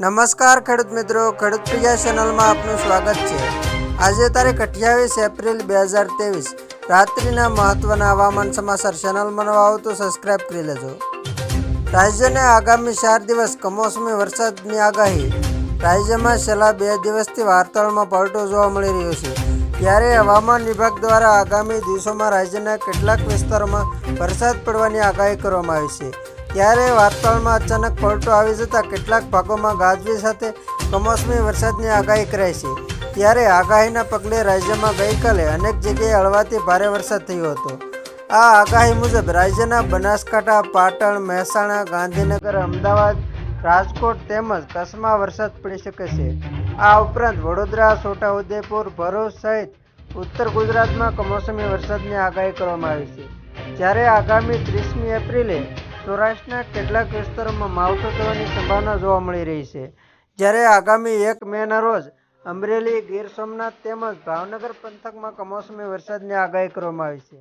નમસ્કાર ખેડૂત મિત્રો, ખેડૂત પ્રિયા ચેનલમાં આપનું સ્વાગત છે. આજે તારીખ અઠ્યાવીસ એપ્રિલ બે હજાર ત્રેવીસ. રાત્રિના મહત્વના હવામાન સમાચાર ચેનલમાં આવો તો સબસ્ક્રાઇબ કરી લેજો. રાજ્યને આગામી ચાર દિવસ કમોસમી વરસાદની આગાહી. રાજ્યમાં છેલ્લા બે દિવસથી વાર્તાળમાં પલટો જોવા મળી રહ્યો છે. ત્યારે હવામાન વિભાગ દ્વારા આગામી દિવસોમાં રાજ્યના કેટલાક વિસ્તારોમાં વરસાદ પડવાની આગાહી કરવામાં આવી છે. ત્યારે વાતાવરણમાં અચાનક પલટો આવી જતાં કેટલાક ભાગોમાં ગાજવી સાથે કમોસમી વરસાદની આગાહી કરાઈ છે. ત્યારે આગાહીના પગલે રાજ્યમાં ગઈકાલે અનેક જગ્યાએ હળવાથી ભારે વરસાદ થયો હતો. આ આગાહી મુજબ રાજ્યના બનાસકાંઠા, પાટણ, મહેસાણા, ગાંધીનગર, અમદાવાદ, રાજકોટ તેમજ કચ્છમાં વરસાદ પડી શકે છે. આ ઉપરાંત વડોદરા, છોટાઉદેપુર, ભરૂચ સહિત ઉત્તર ગુજરાતમાં કમોસમી વરસાદની આગાહી કરવામાં આવી છે. જ્યારે આગામી ત્રીસમી એપ્રિલે સૌરાષ્ટ્રના કેટલાક વિસ્તારોમાં માવઠું થવાની સંભાવના જોવા મળી રહી છે. જ્યારે આગામી એક મેના રોજ અમરેલી ગીર સોમનાથ તેમજ ભાવનગર પંથકમાં કમોસમી વરસાદની આગાહી કરવામાં આવી છે.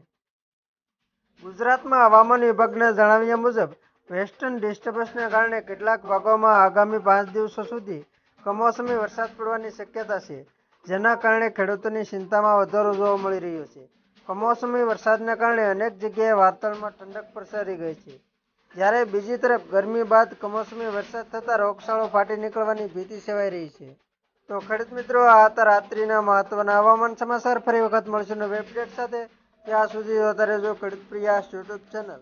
ગુજરાતમાં હવામાન વિભાગના જણાવ્યા મુજબ, વેસ્ટર્ન ડિસ્ટર્બન્સને કારણે કેટલાક ભાગોમાં આગામી પાંચ દિવસો સુધી કમોસમી વરસાદ પડવાની શક્યતા છે, જેના કારણે ખેડૂતોની ચિંતામાં વધારો જોવા મળી રહ્યો છે. કમોસમી વરસાદને કારણે અનેક જગ્યાએ વાતાવરણમાં ઠંડક પ્રસારી ગઈ છે. જ્યારે બીજી તરફ ગરમી બાદ કમોસમી વરસાદ થતાં રોગચાળો ફાટી નીકળવાની ભીતિ સેવાઈ રહી છે. તો ખેડૂત મિત્રો, આ હતા રાત્રિના મહત્વના હવામાન સમાચાર. ફરી વખત મળશું નવી અપડેટ સાથે. ત્યાં સુધી વધારે જો ખેડૂત પ્રિયા યુટ્યુબ ચેનલ